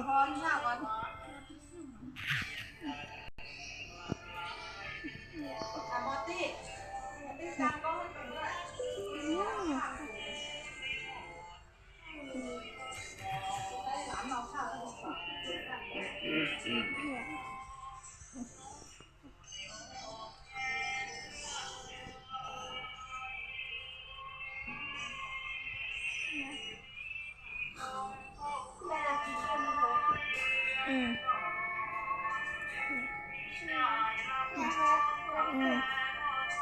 của con như nào con à một tí một tí sang có hơn cùng nữa Yeah.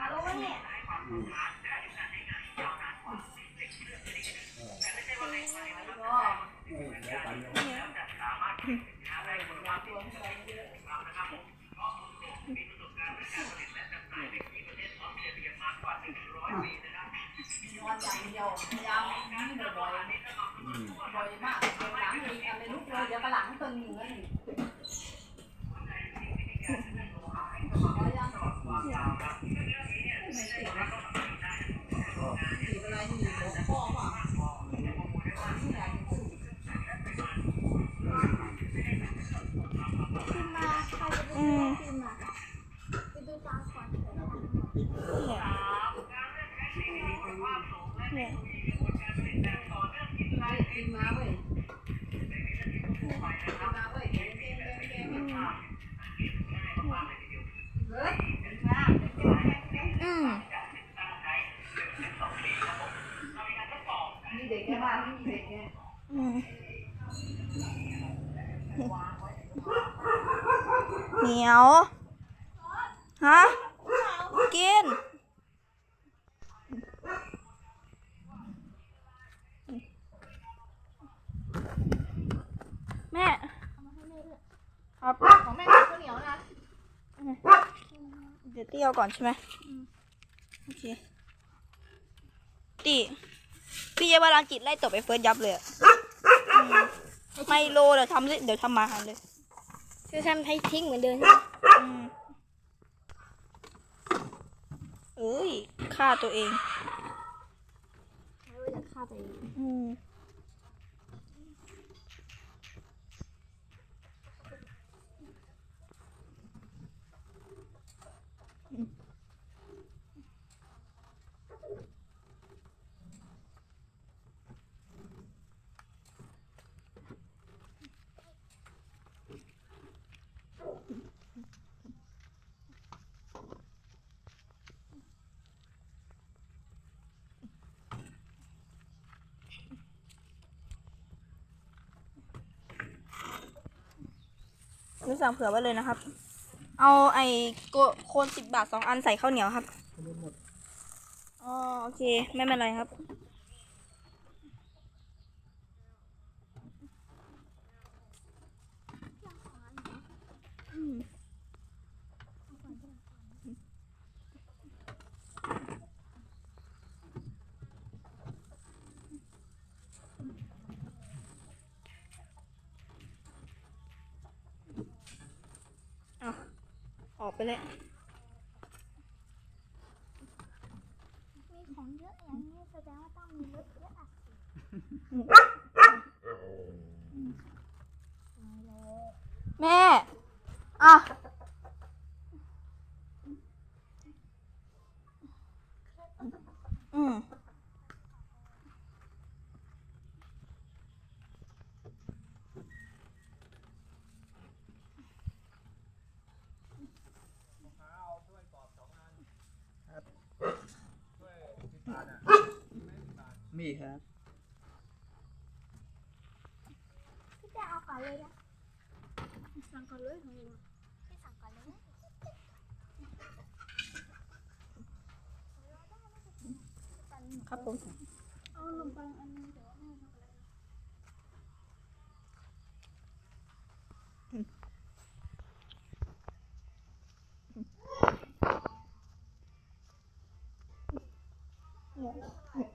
หาลูกวะเนี่ยนอนอย่างเดียวยายามนั่บ่อยบ่อยมากเดี๋ยวหลังมีอะไรลุกเลยเดี๋ยวกระหลังตึงอยู่นั่ อะไรนี่หลวงพ่อป่ะนี่แหละขึ้นมาใครจะไปดูขึ้นมาไปดูตาก่อนเนี่ยเนี่ เหนียว ฮะ กิน แม่ ครับ ของแม่ข้าวเหนียวนะ เดี๋ยวเตี้ยวก่อนใช่ไหมโอเคตีพี่เยาวรังจิตไล่ตบไปเฟิร์สยับเลยอะอืม ไมโลเดี๋ยวทำเลยเดี๋ยวทำมาหันเลยคือทำให้ทิ้งเหมือนเดิมอืมเอ้ยฆ่าตัวเองไม่ ว่าจะฆ่าเองอืมนี่สั่งเผื่อไว้เลยนะครับ เอาไอ้โกโคนสิบบาทสองอันใส่ข้าวเหนียวครับอ๋อโอเค ไม่เป็นไรครับอืมเอาออก ไปแล้วมีของเยอะอย่างนี้แสดงว่าต้องมีรถเยอะอะแม่อะ อืม มีครับพี่จะเอาก่อนเลยนะสั่งก่อนเลยของเราพี่สั่งก่อนเลยนะครับผมเอาขนมปังอันนึงแต่ว่าไม่เอาช็อกโกแลตเนี่ย